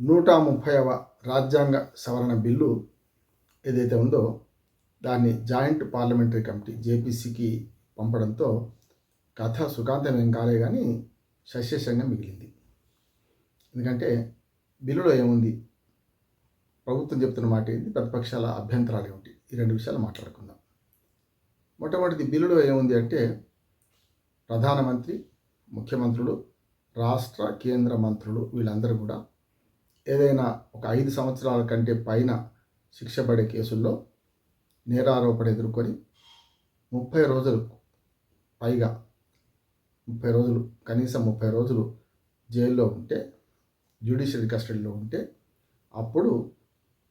నూట ముప్పైవ రాజ్యాంగ సవరణ బిల్లు ఏదైతే ఉందో దాన్ని జాయింట్ పార్లమెంటరీ కమిటీ జేపీసీకి పంపడంతో కథ సుఖాంతం ఏం కాలే కానీ శశేషంగా మిగిలింది. ఎందుకంటే బిల్లులో ఏముంది? ప్రభుత్వం చెప్తున్న మాట ఏంటి ప్రతిపక్షాల అభ్యంతరాలు ఏమిటి? ఈ రెండు విషయాలు మాట్లాడుకుందాం. మొట్టమొదటిది బిల్లులో ఏముంది అంటే ప్రధానమంత్రి ముఖ్యమంత్రులు రాష్ట్ర కేంద్ర మంత్రులు వీళ్ళందరూ కూడా ఏదైనా ఒక ఐదు సంవత్సరాల కంటే పైన శిక్ష పడే కేసుల్లో నేరారోపణ ఎదుర్కొని ముప్పై రోజులు పైగా ముప్పై రోజులు కనీసం ముప్పై రోజులు జైల్లో ఉంటే జ్యుడిషియల్ కస్టడీలో ఉంటే అప్పుడు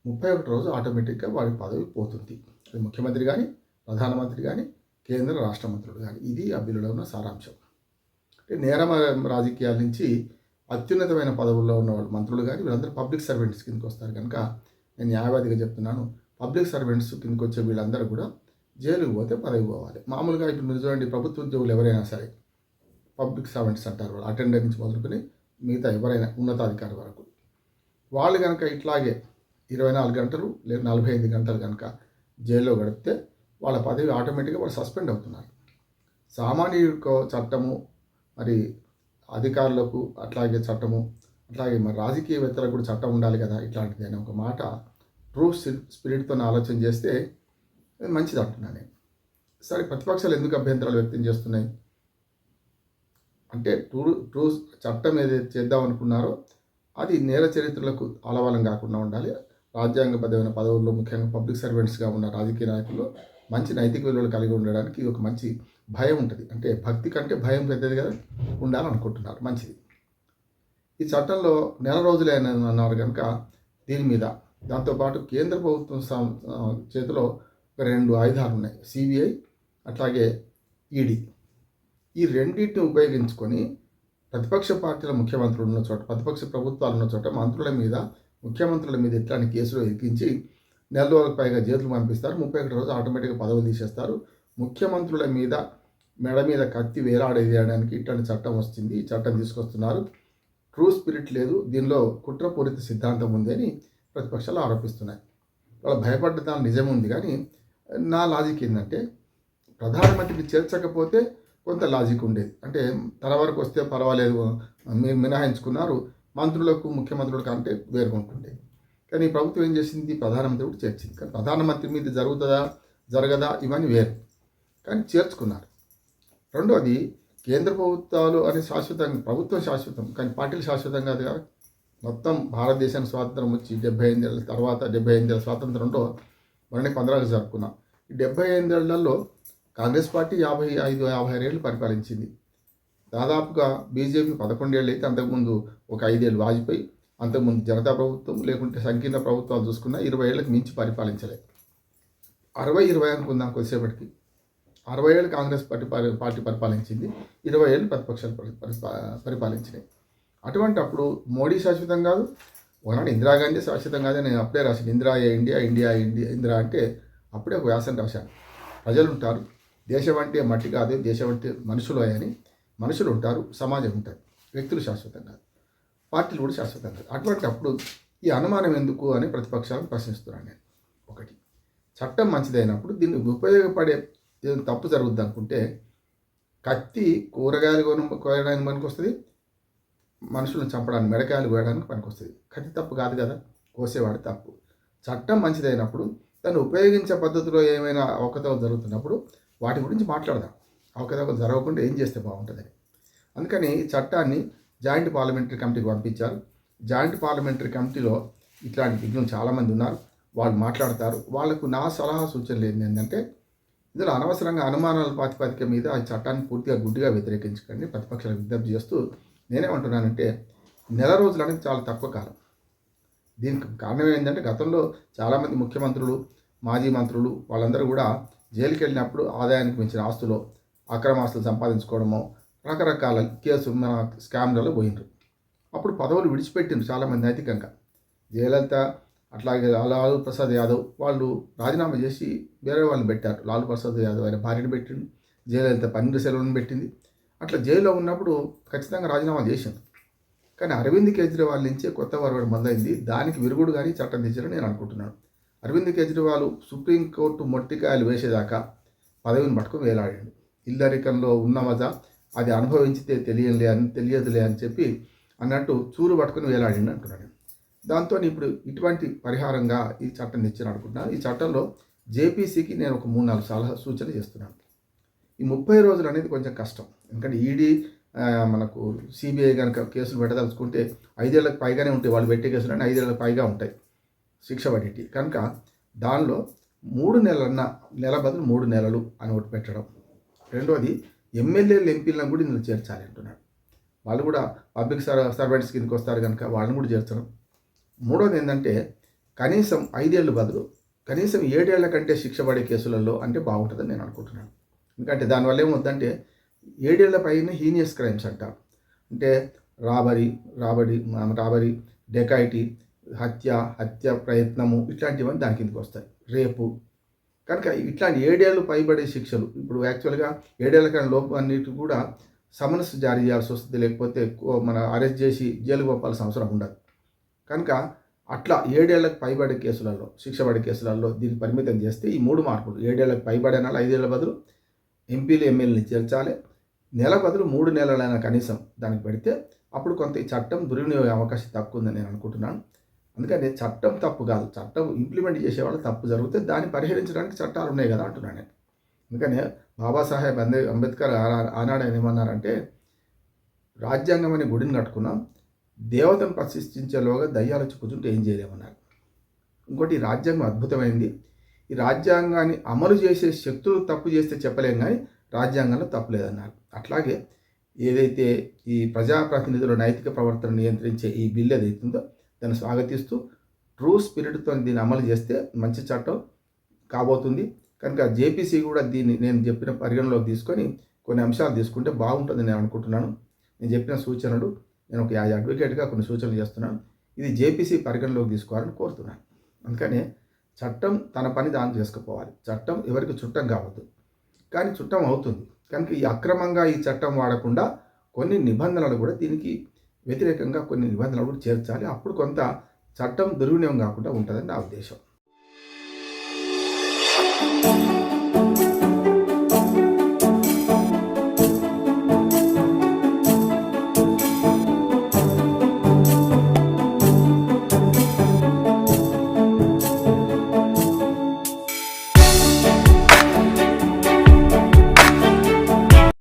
ముప్పై ఒకటి రోజు ఆటోమేటిక్గా వాడి పదవి పోతుంది. అది ముఖ్యమంత్రి కానీ ప్రధానమంత్రి కానీ కేంద్ర రాష్ట్ర మంత్రులు కానీ ఇది ఆ బిల్లులో ఉన్న సారాంశం. అంటే రాజకీయాల నుంచి అత్యున్నతమైన పదవుల్లో ఉన్నవాళ్ళు మంత్రులు కానీ వీళ్ళందరూ పబ్లిక్ సర్వెంట్స్ కిందకి వస్తారు. కనుక నేను న్యాయవాదిగా చెప్తున్నాను. పబ్లిక్ సర్వెంట్స్ కిందకి వచ్చే వీళ్ళందరూ కూడా జైలుకి పోతే పదవి పోవాలి. మామూలుగా ఇప్పుడు మీరు చూడండి ప్రభుత్వ ఉద్యోగులు ఎవరైనా సరే పబ్లిక్ సర్వెంట్స్ అంటారు వాళ్ళు. అటెండర్ నుంచి మొదలుకొని మిగతా ఎవరైనా ఉన్నతాధికారి వరకు. వాళ్ళు కనుక ఇట్లాగే ఇరవై నాలుగు గంటలు లేదా నలభై ఐదు గంటలు కనుక జైల్లో గడిపితే వాళ్ళ పదవి ఆటోమేటిక్గా వాళ్ళు సస్పెండ్ అవుతున్నారు. సామాన్యుడికో చట్టము మరి అధికారులకు అట్లాగే చట్టము అట్లాగే మరి రాజకీయవేత్తలకు కూడా చట్టం ఉండాలి కదా ఇట్లాంటిది అనే ఒక మాట ట్రూ స్పిరిట్తో ఆలోచన చేస్తే మంచిది అంటున్నా నేను. సరే ప్రతిపక్షాలు ఎందుకు అభ్యంతరాలు వ్యక్తం చేస్తున్నాయి? అంటే ట్రూ ట్రూ చట్టం ఏదైతే చేద్దాం అనుకున్నారో అది నేర చరిత్రలకు ఆలవాలం కాకుండా ఉండాలి. రాజ్యాంగబద్ధమైన పదవుల్లో ముఖ్యంగా పబ్లిక్ సర్వెంట్స్గా ఉన్న రాజకీయ నాయకులు మంచి నైతిక విలువలు కలిగి ఉండడానికి ఒక మంచి భయం ఉంటుంది. అంటే భక్తి కంటే భయం పెద్దది కదా ఉండాలనుకుంటున్నారు మంచిది. ఈ చట్టంలో నెల రోజులే అన్నారు కనుక దీని మీద దాంతోపాటు కేంద్ర ప్రభుత్వం చేతిలో ఒక రెండు ఆయుధాలు ఉన్నాయి. సిబిఐ అట్లాగే ఈడీ ఈ రెండింటిని ఉపయోగించుకొని ప్రతిపక్ష పార్టీల ముఖ్యమంత్రులు ఉన్న చోట ప్రతిపక్ష ప్రభుత్వాలు ఉన్న చోట మంత్రుల మీద ముఖ్యమంత్రుల మీద ఇట్లాంటి కేసులు ఎక్కించి నెల రోజులకు పైగా చేతులు పంపిస్తారు. ముప్పై ఒకటి రోజు ఆటోమేటిక్గా పదవులు తీసేస్తారు. ముఖ్యమంత్రుల మీద మెడ మీద కత్తి వేలాడేయడానికి ఇట్లాంటి చట్టం వస్తుంది ఈ చట్టం తీసుకొస్తున్నారు. ట్రూ స్పిరిట్ లేదు. దీనిలో కుట్రపూరిత సిద్ధాంతం ఉంది అని ప్రతిపక్షాలు ఆరోపిస్తున్నాయి. వాళ్ళు భయపడ్డదానికి నిజం ఉంది కానీ నా లాజిక్ ఏంటంటే ప్రధానమంత్రిని చేర్చకపోతే కొంత లాజిక్ ఉండేది. అంటే తన వరకు వస్తే పర్వాలేదు మీరు మినహాయించుకున్నారు మంత్రులకు ముఖ్యమంత్రులకు అంటే వేరుకుంటుండే కానీ ప్రభుత్వం ఏం చేసింది? ప్రధానమంత్రి కూడా చేర్చింది. కానీ ప్రధానమంత్రి మీద జరుగుతుందా? జరగదా? ఇవన్నీ వేరు. కానీ చేర్చుకున్నారు. రెండోది కేంద్ర ప్రభుత్వాలు అనే శాశ్వతం ప్రభుత్వం శాశ్వతం కానీ పార్టీలు శాశ్వతం కాదు కదా. మొత్తం భారతదేశానికి స్వాతంత్రం వచ్చి డెబ్బై ఎనిమిదేళ్ళ తర్వాత డెబ్బై ఎనిమిదేళ్ళ స్వాతంత్రంలో మనని పంద్రాలు జరుపుకున్నాం. ఈ డెబ్బై ఎనిమిదేళ్ళలో కాంగ్రెస్ పార్టీ యాభై ఐదు యాభై ఆరు ఏళ్ళు పరిపాలించింది. దాదాపుగా బీజేపీ పదకొండేళ్ళు అయితే అంతకుముందు ఒక ఐదేళ్ళు వాజ్పేయి అంతకుముందు జనతా ప్రభుత్వం లేకుంటే సంకీర్ణ ప్రభుత్వాలు చూసుకున్న ఇరవై ఏళ్ళకి మించి పరిపాలించలేదు. అరవై ఇరవై అనుకుందాం కొద్దిసేపటికి. అరవై ఏళ్ళు కాంగ్రెస్ పార్టీ పార్టీ పరిపాలించింది. ఇరవై ఏళ్ళు ప్రతిపక్షాలు పరి- పరిపాలించినాయి. అటువంటి అప్పుడు మోడీ శాశ్వతం కాదు. ఒకనాడు ఇందిరాగాంధీ శాశ్వతం కాదు. నేను అప్పుడే రాశాను. Indira India India India Indira అంటే అప్పుడే ఒక వ్యాసం రాశాను. ప్రజలు ఉంటారు. దేశం అంటే మట్టి కాదు. దేశం అంటే మనుషులు అని మనుషులు ఉంటారు. సమాజం ఉంటుంది. వ్యక్తులు శాశ్వతం కాదు. పార్టీలు కూడా శాశ్వతంగా అటువంటి అప్పుడు ఈ అనుమానం ఎందుకు అని ప్రతిపక్షాలను ప్రశ్నిస్తున్నాను నేను. ఒకటి చట్టం మంచిదైనప్పుడు దీన్ని ఉపయోగపడే ఏదైనా తప్పు జరుగుద్ది అనుకుంటే కత్తి కూరగాయలు కొను కోయడానికి పనికి వస్తుంది మనుషులను చంపడానికి మెడకాయలు కోయడానికి పనికి వస్తుంది కత్తి తప్పు కాదు కదా కోసేవాడు తప్పు. చట్టం మంచిదైనప్పుడు దాన్ని ఉపయోగించే పద్ధతిలో ఏమైనా అవకతవకలు జరుగుతున్నప్పుడు వాటి గురించి మాట్లాడదాం. అవకతవకలు జరగకుండా ఏం చేస్తే బాగుంటుందని. అందుకని చట్టాన్ని జాయింట్ పార్లమెంటరీ కమిటీకి పంపించారు. జాయింట్ పార్లమెంటరీ కమిటీలో ఇట్లాంటి విఘ్నులు చాలామంది ఉన్నారు. వాళ్ళు మాట్లాడతారు. వాళ్ళకు నా సలహా సూచనలు ఏంటంటే ఇందులో అనవసరంగా అనుమానాల ప్రాతిపదిక మీద ఆ చట్టాన్ని పూర్తిగా గుడ్డిగా వ్యతిరేకించకండి ప్రతిపక్షాలు విజ్ఞప్తి చేస్తూ నేనేమంటున్నానంటే నెల రోజులు అనేది చాలా తక్కువ కాలం. దీనికి కారణం ఏంటంటే గతంలో చాలామంది ముఖ్యమంత్రులు మాజీ మంత్రులు వాళ్ళందరూ కూడా జైలుకి వెళ్ళినప్పుడు ఆదాయానికి మించిన ఆస్తులు అక్రమ ఆస్తులు సంపాదించుకోవడమో రకరకాల కేసు మన స్కామ్లలో పోయినరు అప్పుడు పదవులు విడిచిపెట్టిండ్రు చాలామంది నైతికంగా. జయలలిత అట్లాగే లాలు ప్రసాద్ యాదవ్ వాళ్ళు రాజీనామా చేసి వేరే వాళ్ళని పెట్టారు. లాలు ప్రసాద్ యాదవ్ ఆయన భార్యను పెట్టిండు జయలలిత పన్నెండు సెలవులను పెట్టింది. అట్లా జైల్లో ఉన్నప్పుడు ఖచ్చితంగా రాజీనామా చేసింది కానీ అరవింద్ కేజ్రీవాల్ నుంచే కొత్త వరవడి మొదలైంది. దానికి విరుగుడు కానీ చట్టం తెచ్చారని నేను అనుకుంటున్నాను. అరవింద్ కేజ్రీవాల్ సుప్రీంకోర్టు మొట్టికాయలు వేసేదాకా పదవిని పట్టుకుని వేలాడాడు. ఇల్లరికంలో ఉన్న మజా అది అనుభవించితే తెలియలే అని తెలియదులే అని చెప్పి అన్నట్టు చూరు పట్టుకుని వేలాడిండు అంటున్నాడు. దాంతో ఇప్పుడు ఇటువంటి పరిహారంగా ఈ చట్టం తెచ్చాను అనుకుంటున్నాను ఈ చట్టంలో జేపీసీకి నేను ఒక మూడు నాలుగు సలహా సూచన చేస్తున్నాను. ఈ ముప్పై రోజులు అనేది కొంచెం కష్టం. ఎందుకంటే ఈడీ మనకు సిబిఐ కనుక కేసులు పెట్టదలుచుకుంటే ఐదేళ్ళకు పైగానే ఉంటాయి. వాళ్ళు పెట్టే కేసులు అంటే ఐదేళ్ళకు పైగా ఉంటాయి. శిక్ష పడేటి. కనుక దానిలో మూడు నెలలన్న నెల బదులు మూడు నెలలు అని ఒకటి పెట్టడం. రెండోది ఎమ్మెల్యేలు ఎంపీలను కూడా ఇందులో చేర్చాలి అంటున్నాడు. వాళ్ళు కూడా పబ్లిక్ సర్ సర్వెంట్స్ కిందకి వస్తారు కనుక వాళ్ళని కూడా చేర్చడం. మూడోది ఏంటంటే కనీసం ఐదేళ్ళు బదులు కనీసం ఏడేళ్ళ కంటే శిక్ష పడే కేసులలో అంటే బాగుంటుందని నేను అనుకుంటున్నాను. ఎందుకంటే దానివల్ల ఏమవుతుందంటే ఏడేళ్ళ పైన హీనియస్ క్రైమ్స్ అంట. అంటే రాబరీ రాబడి రాబరీ డెకాయిటీ హత్య హత్య ప్రయత్నము ఇట్లాంటివన్నీ దాని కిందకి వస్తాయి. రేపు కనుక ఇట్లాంటి ఏడేళ్ళు పైబడే శిక్షలు ఇప్పుడు యాక్చువల్గా ఏడేళ్ళ కన్నా లోపు అన్నిటి కూడా సమన్స్ జారీ చేయాల్సి వస్తుంది. లేకపోతే మన అరెస్ట్ చేసి జైలు పంపాల్సిన అవసరం ఉండదు. కనుక అట్లా ఏడేళ్ళకు పైబడే కేసులలో శిక్ష పడే కేసులలో దీన్ని పరిమితం చేస్తే ఈ మూడు మార్పులు. ఏడేళ్ళకు పైబడే ఐదేళ్ళ బదులు ఎంపీలు ఎమ్మెల్యేని చేర్చాలి. నెల బదులు మూడు నెలలైనా కనీసం దానికి పెడితే అప్పుడు కొంత ఈ చట్టం దుర్వినియోగ అవకాశం తక్కువ ఉందని నేను అనుకుంటున్నాను. అందుకని చట్టం తప్పు కాదు. చట్టం ఇంప్లిమెంట్ చేసేవాళ్ళు తప్పు జరిగితే దాన్ని పరిహరించడానికి చట్టాలు ఉన్నాయి కదా అంటున్నాను నేను. అందుకని బాబాసాహెబ్ అంబే అంబేద్కర్ ఆనాడు ఏమన్నారంటే రాజ్యాంగం అనే గుడిని కట్టుకున్నాం దేవతను ప్రశిష్టించేలోగా దయ్యాలు వచ్చి ఏం చేయలేమన్నారు. ఇంకోటి రాజ్యాంగం అద్భుతమైంది. ఈ రాజ్యాంగాన్ని అమలు చేసే శక్తులు తప్పు చేస్తే చెప్పలేం కానీ రాజ్యాంగంలో తప్పులేదన్నారు అట్లాగే ఏదైతే ఈ ప్రజాప్రతినిధుల నైతిక ప్రవర్తన నియంత్రించే ఈ బిల్లు ఏదైతుందో దాన్ని స్వాగతిస్తూ ట్రూ స్పిరిట్తో దీన్ని అమలు చేస్తే మంచి చట్టం కాబోతుంది. కనుక జేపీసీ కూడా దీన్ని నేను చెప్పిన పరిగణలోకి తీసుకొని కొన్ని అంశాలు తీసుకుంటే బాగుంటుంది నేను అనుకుంటున్నాను. నేను చెప్పిన సూచనలు నేను ఒక అడ్వకేట్గా కొన్ని సూచనలు చేస్తున్నాను. ఇది జేపీసీ పరిగణలోకి తీసుకోవాలని కోరుతున్నాను. అందుకనే చట్టం తన పని దాన్ని చేసుకుపోవాలి. చట్టం ఎవరికి చుట్టం కావద్దు. కానీ చుట్టం అవుతుంది. కనుక ఈ అక్రమంగా ఈ చట్టం వాడకుండా కొన్ని నిబంధనలు కూడా దీనికి వ్యతిరేకంగా కొన్ని నిబంధనలు కూడా చేర్చాలి. అప్పుడు కొంత చట్టం దుర్వినియోగం కాకుండా ఉంటుందని నా ఉద్దేశం.